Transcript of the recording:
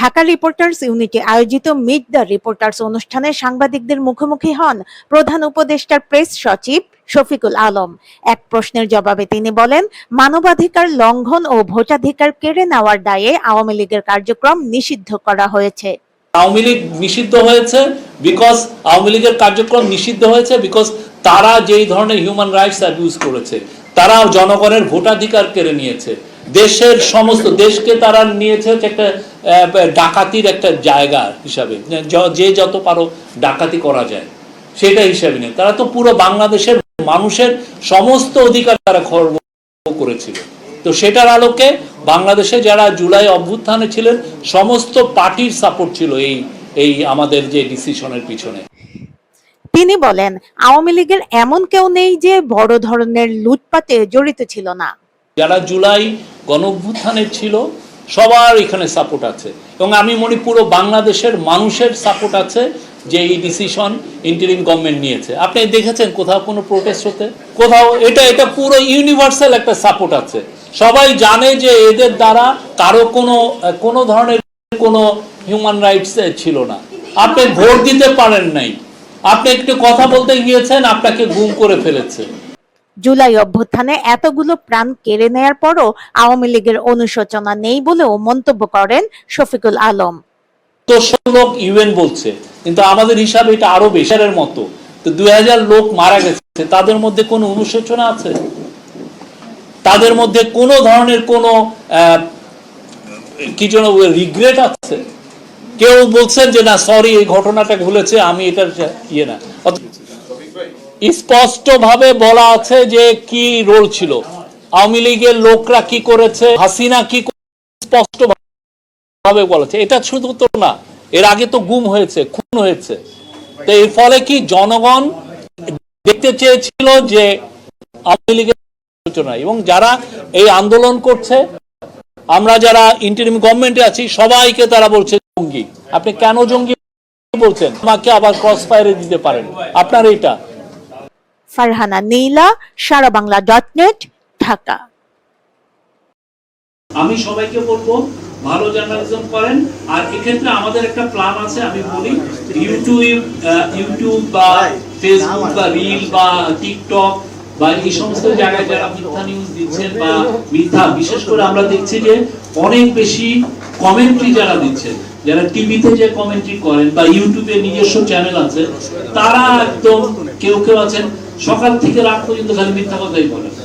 Dhaka reporters unity আয়োজিত meet the reporters অনুষ্ঠানে সাংবাদিকদের মুখোমুখি হন প্রধান উপদেষ্টার প্রেস সচিব শফিকুল আলম। এক প্রশ্নের জবাবে তিনি বলেন, মানবাধিকার লঙ্ঘন ও ভোটাধিকার কেড়ে নেওয়ার দায়ে আওয়ামী লীগের কার্যক্রম নিষিদ্ধ করা হয়েছে। আওয়ামী লীগ নিষিদ্ধ হয়েছে বিকজ আওয়ামী লীগের কার্যক্রম নিষিদ্ধ হয়েছে বিকজ তারা যেই ধরনের হিউম্যান রাইটস অ্যাবিউজ করেছে, তারা জনগণের ভোটাধিকার কেড়ে নিয়েছে। দেশের সমস্ত, দেশকে তারা নিয়েছে হচ্ছে একটা ডাকাতির একটা জায়গা হিসাবে। যে যত পারো ডাকাতি করা যায় সেটা হিসাবে নিয়ে। তারা তো পুরো বাংলাদেশের মানুষের সমস্ত অধিকার তারা খর্ব করেছিল। তো সেটার আলোকে বাংলাদেশে যারা জুলাই অভ্যুত্থানে ছিলেন সমস্ত পার্টির সাপোর্ট ছিল এই এই আমাদের যে ডিসিশনের পিছনে। তিনি বলেন আওয়ামী লীগের এমন কেউ নেই যে বড় ধরনের লুটপাটে জড়িত ছিল না। যারা জুলাই গণ ছিল সবার এখানে সাপোর্ট আছে। এবং আমি মনে পুরো বাংলাদেশের মানুষের সাপোর্ট আছে যে এই ডিসিশন ইন্টারিম গভর্নমেন্ট নিয়েছে। আপনি দেখেছেন কোথাও কোনো প্রোটেস্ট হতে? কোথাও? এটা এটা পুরো ইউনিভার্সাল একটা সাপোর্ট আছে। সবাই জানে যে এদের দ্বারা কারও কোনো কোনো ধরনের কোনো হিউম্যান রাইটস ছিল না। আপনি ভোট দিতে পারেন নাই। আপনি একটু কথা বলতে গিয়েছেন, আপনাকে গুম করে ফেলেছে। জুলাই অভ্যুত্থানে এতগুলো প্রাণ কেড়ে নেয়ার পরও আওয়ামী লীগের অনুশোচনা নেই বলেও মন্তব্য করেন শফিকুল আলম। ইউএন বলছে, কিন্তু আমাদের হিসাবে এটা আরও বেশারের মতো। তো দুই হাজার লোক মারা গেছে, তাদের মধ্যে কোনো অনুশোচনা আছে? তাদের মধ্যে কোনো ধরনের কোনো কি যেন রিগ্রেট আছে? কেউ বলছেন যে, না সরি এই ঘটনাটা ভুলেছে আমি এটা ইয়ে না। স্পষ্ট ভাবে বলা আছে যে কি রোল ছিল। আওয়ামী লীগের লোকরা কি করেছে, হাসিনা কি স্পষ্ট ভাবে বলেছে এটা শুধু তো না, এর আগে তো গুম হয়েছে, খুন হয়েছে। তো এর ফলে কি জনগণ দেখতে চেয়েছিল যে আওয়ামী লীগের আলোচনা? এবং যারা এই আন্দোলন করছে, আমরা যারা ইন্টারিম গভর্নমেন্টে আছি, সবাইকে তারা বলছে জঙ্গি। আপনি কেন জঙ্গি বলছেন? আমাকে আবার ক্রস ফায়ারে দিতে পারেন। আপনার এটা ফারহানা নীলা সারা বাংলা ডট নেট ঢাকা। আমি সবাইকে বলব ভালো জার্নালিজম করেন। আর এক্ষেত্রে আমাদের একটা প্ল্যান আছে আমি বলি ইউটিউব ইউটিউব বা ফেসবুক বা রিল বা টিকটক বা এই সমস্ত জায়গায় যারা মিথ্যা নিউজ দিচ্ছেন বা মিথ্যা বিশেষ করে আমরা দেখছি যে অনেক বেশি কমেন্ট্রি যারা দিচ্ছেন যারা টিভিতে যে কমেন্ট্রি করেন বা ইউটিউবে নিজস্ব চ্যানেল আছে তারা একদম কেউ কেউ আছেন সকাল থেকে রাত পর্যন্ত খালি মিথ্যা কথাই বলে।